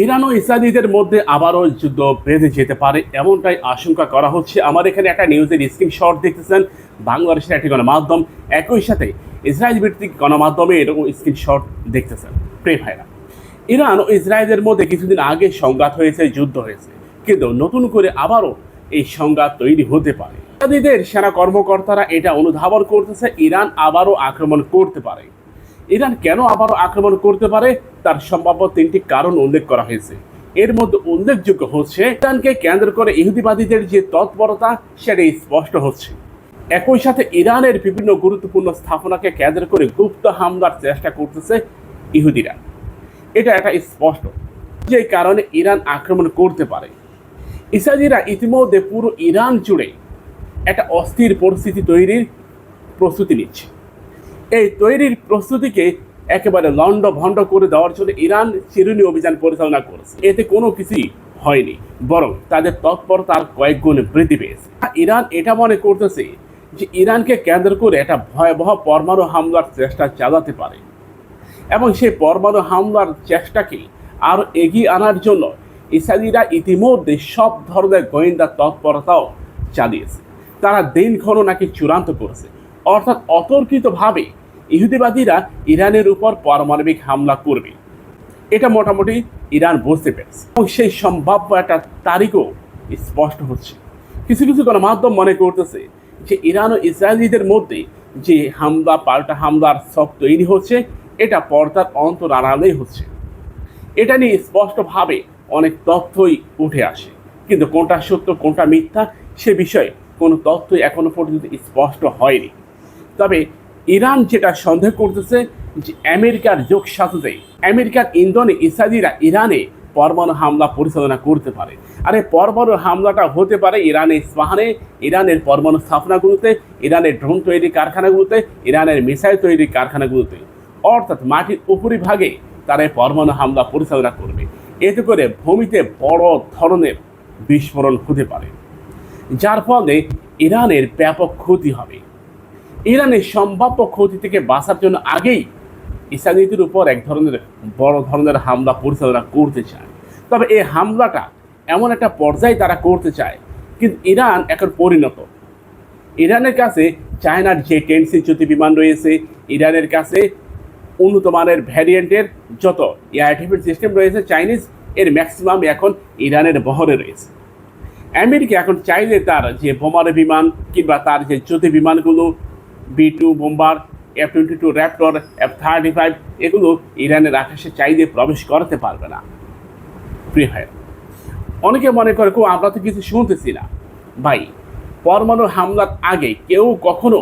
Iran ও ইসরায়েলিদের মধ্যে আবারও যুদ্ধ বেঁধে যেতে পারে এমনটাই আশঙ্কা করা হচ্ছে। আমার এখানে একটা নিউজের স্ক্রিনশট দেখতেছেন। বাংলাদেশের একটি গণমাধ্যম একই সাথে ইসরায়েল ভিত্তিক গণমাধ্যমে এরকম স্ক্রিনশট দেখতেছেন। প্রে ভাইরা, ইরান ও ইসরায়েলের মধ্যে কিছুদিন আগে সংঘাত হয়েছে, যুদ্ধ হয়েছে। কিন্তু নতুন করে আবারও এই সংঘাত তৈরি হতে পারে। ইসরায়েলিদের সেনা কর্মকর্তারা এটা অনুধাবন করতেছে, ইরান আবারও আক্রমণ করতে পারে। ইরান কেন আবারও আক্রমণ করতে পারে? তার সম্ভাব্য তিনটি কারণ উল্লেখ করা হয়েছে। এর মধ্যে উল্লেখযোগ্য হচ্ছে, ইরানকে কেন্দ্র করে ইহুদিবাদীদের যে তৎপরতা সেটা স্পষ্ট হচ্ছে। একই সাথে ইরানের বিভিন্ন গুরুত্বপূর্ণ স্থাপনাকে কেন্দ্র করে গুপ্ত হামলার চেষ্টা করতেছে ইহুদিরা। এটা একটা স্পষ্ট, যে কারণে ইরান আক্রমণ করতে পারে। ইসরায়েলিরা ইতিমধ্যে পুরো ইরান জুড়ে একটা অস্থির পরিস্থিতি তৈরির প্রস্তুতি নিচ্ছে। এই তৈরির প্রস্তুতিকে একেবারে লন্ড ভণ্ড করে দেওয়ার জন্য ইরান চিরুনি অভিযান পরিচালনা করেছে। এতে কোনো কিছুই হয়নি, বরং তাদের তৎপরতার কয়েক গুণ বৃদ্ধি পেয়েছে। ইরান এটা মনে করতেছে যে ইরানকে কেন্দ্র করে একটা ভয়াবহ পরমাণু হামলার চেষ্টা চালাতে পারে। এবং সেই পরমাণু হামলার চেষ্টাকে আরও এগিয়ে আনার জন্য ইসরায়েলিরা ইতিমধ্যে সব ধরনের গোয়েন্দা তৎপরতাও চালিয়েছে। তারা দিনক্ষণ নাকি চূড়ান্ত করেছে। অর্থাৎ অতর্কিতভাবে ইহুদিবাদীরা ইরানের উপর পারমাণবিক হামলা করবে। এটা মোটামুটি ইরান বুঝতে পেরেছে। এবং সেই সম্ভাব্য একটা তারিখও স্পষ্ট হচ্ছে। কিছু কিছু গণমাধ্যম মনে করতেছে যে ইরান ও ইসরায়েলিদের মধ্যে যে হামলা, পাল্টা হামলার সব তৈরি হচ্ছে, এটা পর্দার অন্তর আড়ালেই হচ্ছে। এটা নিয়ে স্পষ্টভাবে অনেক তথ্যই উঠে আসে। কিন্তু কোনটা সত্য, কোনটা মিথ্যা, সে বিষয়ে কোনো তথ্যই এখনও পর্যন্ত স্পষ্ট হয়নি। তবে ইরান যেটা সন্দেহ করতেছে যে আমেরিকার যোগ সাথে আমেরিকার ইন্ধনে ইসরায়েলিরা ইরানে পরমাণু হামলা পরিচালনা করতে পারে। আর এই পরমাণু হামলাটা হতে পারে ইরানের ইস্পাহানে, ইরানের পরমাণু স্থাপনাগুলোতে, ইরানের ড্রোন তৈরি কারখানাগুলোতে, ইরানের মিসাইল তৈরি কারখানাগুলোতে। অর্থাৎ মাটির উপরিভাগে তারা পরমাণু হামলা পরিচালনা করবে। এতে করে ভূমিতে বড় ধরনের বিস্ফোরণ হতে পারে। যার ফলে ইরানের ব্যাপক ক্ষতি হবে। ইরানের সম্ভাব্য ক্ষতি থেকে বাঁচার জন্য আগেই ইসরায়েলিদের উপর এক ধরনের, বড় ধরনের হামলা পরিচালনা করতে চায়। তবে এই হামলাটা এমন একটা পর্যায়ে তারা করতে চায়, কিন্তু ইরান এখন পরিণত। ইরানের কাছে চায়নার যে টেনসি জ্যোতি বিমান রয়েছে, ইরানের কাছে উন্নত মানের ভ্যারিয়েন্টের যত এয়ার ডিফেন্স সিস্টেম রয়েছে, চাইনিজ এর ম্যাক্সিমাম এখন ইরানের বহরে রয়েছে। আমেরিকা এখন চাইলে তার যে বোমার বিমান কিংবা তার যে জ্যোতি বিমানগুলো B two bomber, F twenty two raptor, F thirty five এগুলো ইরানের আকাশে চাইলে প্রবেশ করাতে পারবে না। প্রিয় ভাই, অনেকে মনে করে কেউ আমরা তো কিছু শুনতেছি না। ভাই পরমাণু হামলার আগে কেউ কখনো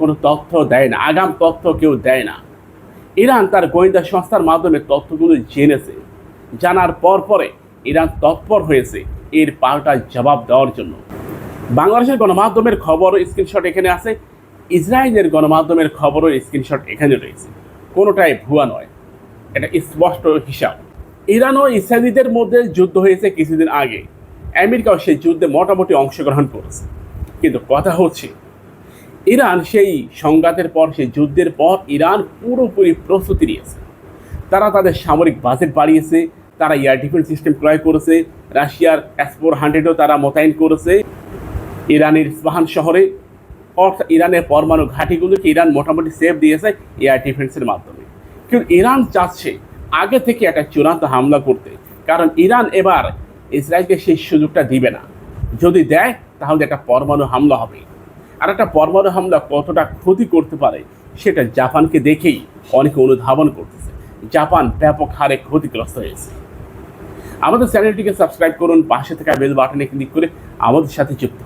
কোনো তথ্য দেয় না, আগাম তথ্য কেউ দেয় না। ইরান তার গোয়েন্দা সংস্থার মাধ্যমে তথ্যগুলো জেনেছে। জানার পর পরে ইরান তৎপর হয়েছে এর পাল্টা জবাব দেওয়ার জন্য। বাংলাদেশের গণমাধ্যমের খবর, স্ক্রিনশট এখানে আছে। ইসরায়েলের গণমাধ্যমের খবরও স্ক্রিনশট এখানে রয়েছে। কোনোটাই ভুয়া নয়। এটা স্পষ্ট হিসাব। ইরান ও ইসরায়েলিদের মধ্যে যুদ্ধ হয়েছে কিছুদিন আগে। আমেরিকাও সেই যুদ্ধে মোটামুটি অংশগ্রহণ করেছে। কিন্তু কথা হচ্ছে, ইরান সেই সংঘাতের পর, সেই যুদ্ধের পর ইরান পুরোপুরি প্রস্তুতি নিয়েছে। তারা তাদের সামরিক বাজেট বাড়িয়েছে, তারা এয়ার ডিফেন্স সিস্টেম ক্রয় করেছে, রাশিয়ার অ্যাসপোর হান্ড্রেডও তারা মোতায়েন করেছে। ইরানের ইস্পাহান শহরে ইরানের পরমাণু ঘাঁটিগুলোকে ইরান মোটামুটি সেভ দিয়েছে? এয়ার ডিফেন্সের মাধ্যমে। কিন্তু ইরান চাচ্ছে আগে থেকে একটা চূড়ান্ত হামলা করতে। কারণ ইরান এবার ইসরায়েলকে সেই সুযোগটা দিবে না। যদি দেয়, তাহলে একটা পরমাণু হামলা হবে। আর একটা পরমাণু হামলা কতটা ক্ষতি করতে পারে, সেটা জাপানকে দেখেই অনেকে অনুধাবন করতেছে। জাপান ব্যাপক হারে ক্ষতিগ্রস্ত হয়েছে। আমাদের চ্যানেলটিকে সাবস্ক্রাইব করুন, পাশে থাকা বেল বাটনে ক্লিক করে আমাদের সাথে যুক্ত।